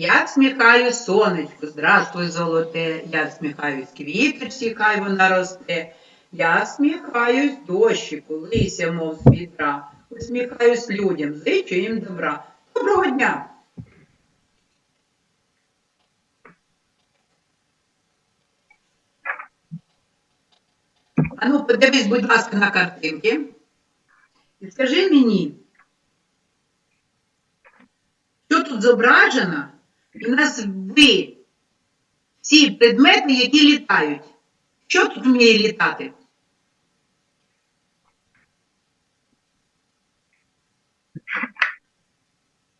Я всміхаю сонечку, здравствуй, золоте, я всміхаюсь квіточці, хай вона росте. Я всміхаюсь дощику, лися, мов з вітра. Усміхаюсь людям, зичу їм добра. Доброго дня! Ану, подивись, будь ласка, на картинки. І скажи мені, що тут зображено, і назви всі предмети, які літають. Що тут вміє літати?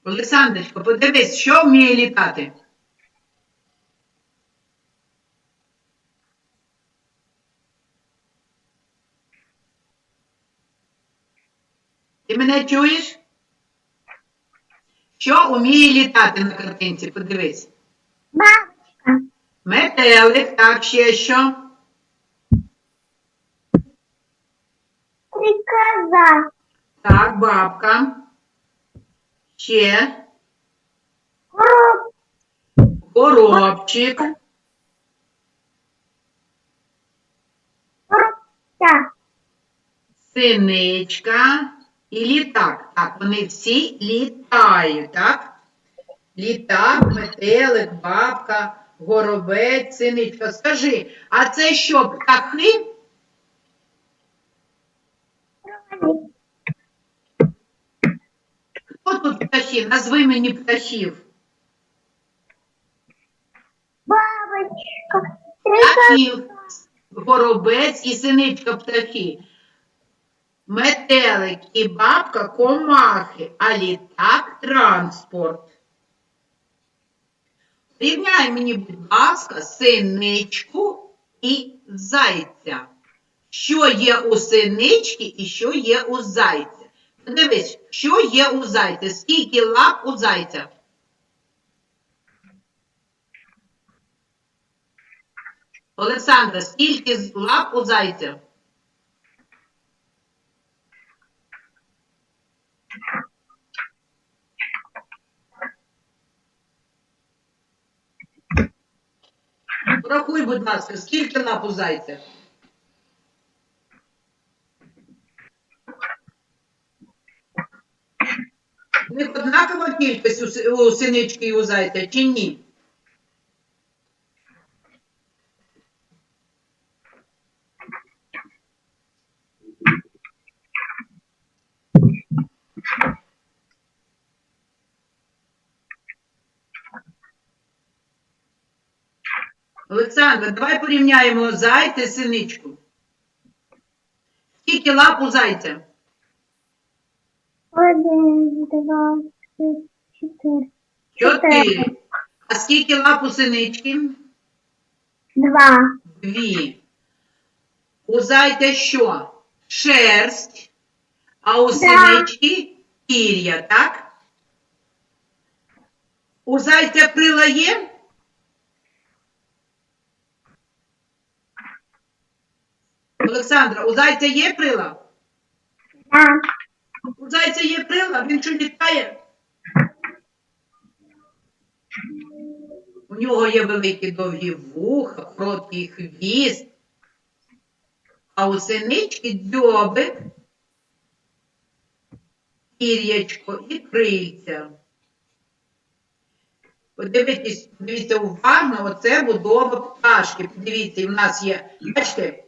Олександрочко, подивись, що вміє літати? Ти мене чуєш? Що вміє літати на картинці? Подивись. Бабочка. Метелик, так, ще що? Стрекоза. Так, бабка. Ще. Короб. Коробчик. Коробка. Синичка і літак. Так, вони всі літають, так? Літак, метелик, бабка, горобець, синичка. Скажи, а це що, птахи? Хто тут птахи? Назви мені птахів. Бабочка. Птахів. Горобець і синичка птахи. Метелик і бабка комахи, а літак транспорт. Рівняй мені, будь ласка, синичку і зайця. Що є у синички і що є у зайця? Подивись, що є у зайця? Скільки лап у зайця? Олександра, скільки лап у зайця? Порахуй, будь ласка, скільки лап зайця? У них однакова кількість у си- у синички і у зайця чи ні? Олександра, давай порівняємо зайця і синичку. Скільки лап у зайця? Один, два, три, чотири. Чотири. А скільки лап у синички? Два. Дві. У зайця що? Шерсть, а у синички пір'я, так? У зайця крила є? Олександра, у зайця є крила? Да. У зайця є крила, він що літає? У нього є великі довгі вуха, короткий хвіст, а у синички дзьобик, пір'ячко і крильця. Подивіться, подивіться уважно, оце будова пташки. Подивіться, в нас є, бачите,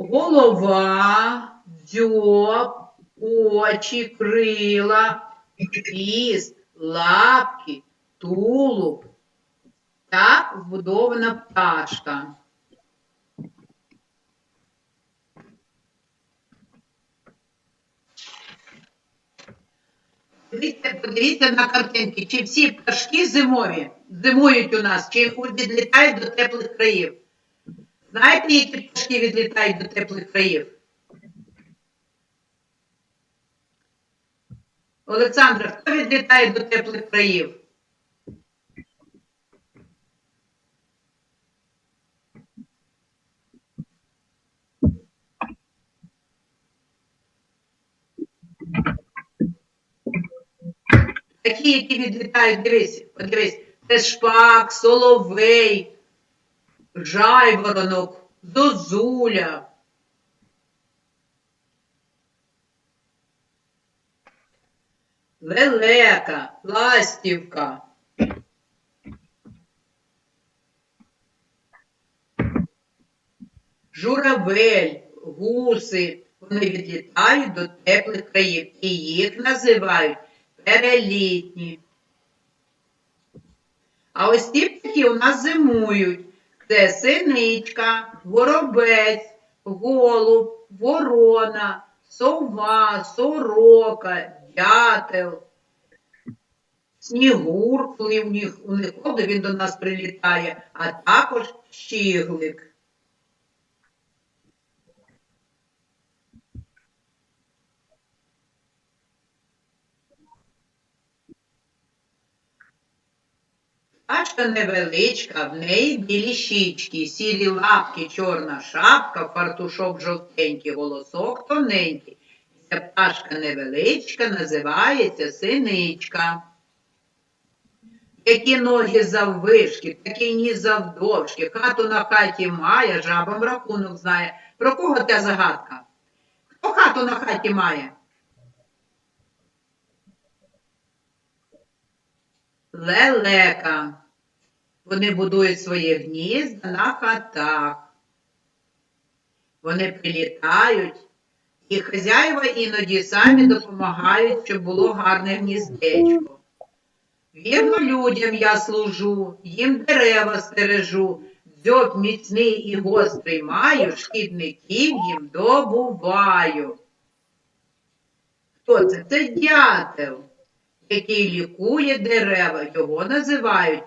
голова, дзьоб, очі, крила, хвіст, лапки, тулуб. Так вбудована пташка. Подивіться, подивіться на картинки, чи всі пташки зимові зимують у нас, чи відлітають до теплих країв. Знаєте, які пташки відлітають до теплих країв? Олександра, хто відлітає до теплих країв? Такі, які відлітають, дивись, подивись, це шпак, соловей, жайворонок, зозуля. Лелека, ластівка. Журавель, гуси, вони відлітають до теплих країв і їх називають перелітні. А ось ті птахи у нас зимують. Це синичка, воробець, голуб, ворона, сова, сорока, дятел, снігур, коли в них, у них коли він до нас прилітає, а також щіглик. Пташка невеличка, в неї білі щічки, сірі лапки, чорна шапка, фартушок жовтенький, голосок тоненький. Ця пташка невеличка називається синичка. Які ноги заввишки, такий ніс завдовжки, хату на хаті має, жабам рахунок знає. Про кого ця загадка? Хто хату на хаті має? Лелека. Вони будують своє гнізда на хатах. Вони прилітають, і хазяїва іноді самі допомагають, щоб було гарне гніздечко. Вірно людям я служу, їм дерева стережу, дзьоб міцний і гострий маю, шкідників їм добуваю. Хто це? Це дятел, який лікує дерева, його називають.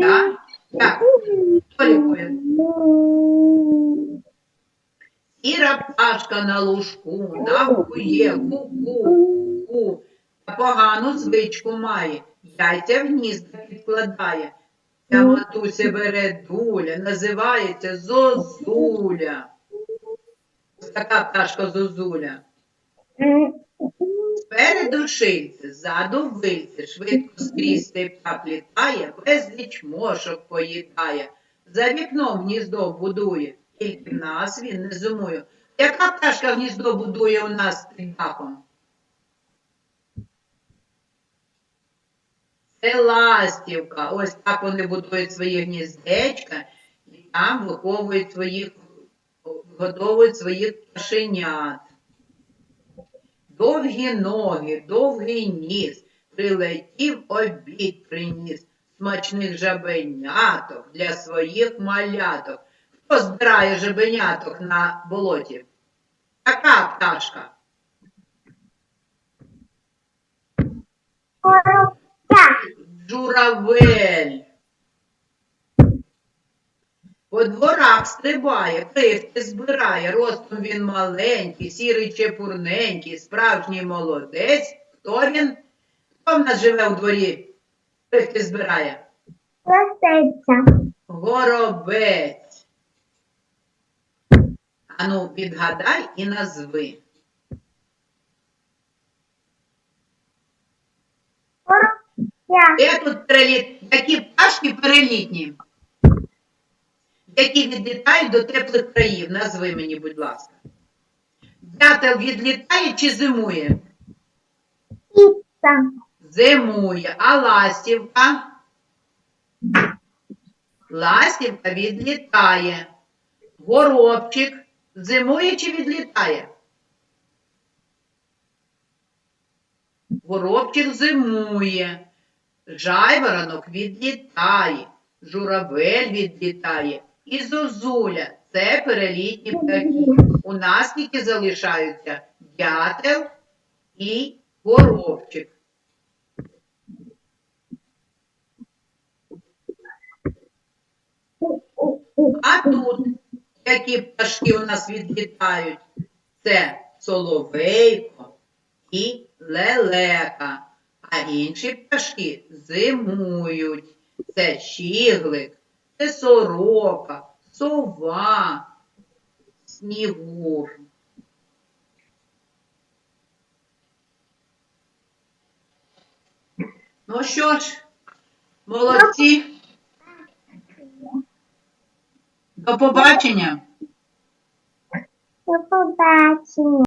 Так? Так, хто лікує? Сіра пташка на лужку, навкує, ку-ку, ку. Та погану звичку має, яйця в гнізда підкладає. Ця матуся бере дуля, називається зозуля. Ось така пташка зозуля. Спереду шильце, швидко скрізь цей птах літає, безліч мошок поїдає. За вікном гніздо будує, тільки нас він не зимує. Яка пташка гніздо будує у нас під дахом? Це ластівка. Ось так вони будують свої гніздечка і там виховують своїх, вигодовують своїх пташенят. Довгі ноги, довгий ніс, прилетів обід приніс, смачних жабеняток для своїх маляток. Хто збирає жабеняток на болоті? Така пташка. Журавель. По дворах стрибає, крихти збирає, ростом він маленький, сірий чепурненький, справжній молодець. Хто він? Хто в нас живе у дворі? Крихти збирає? Ластиться. Горобець. Ану, відгадай і назви. Я. Де тут переліт? Такі пташки перелітні, які відлітають до теплих країв. Назви мені, будь ласка. Дятел відлітає чи зимує? Піца. Зимує. А ластівка? Ластівка відлітає. Горобчик зимує чи відлітає? Горобчик зимує. Жайворонок відлітає. Журавель відлітає. І зозуля це перелітні птахи. У нас тільки залишаються дятел і горобчик. А тут які пташки у нас відлітають? Це соловейко і лелека. А інші пташки зимують. Це щіглик, це сорока, сова, снігур. Ну що ж, молодці. До побачення. До побачення.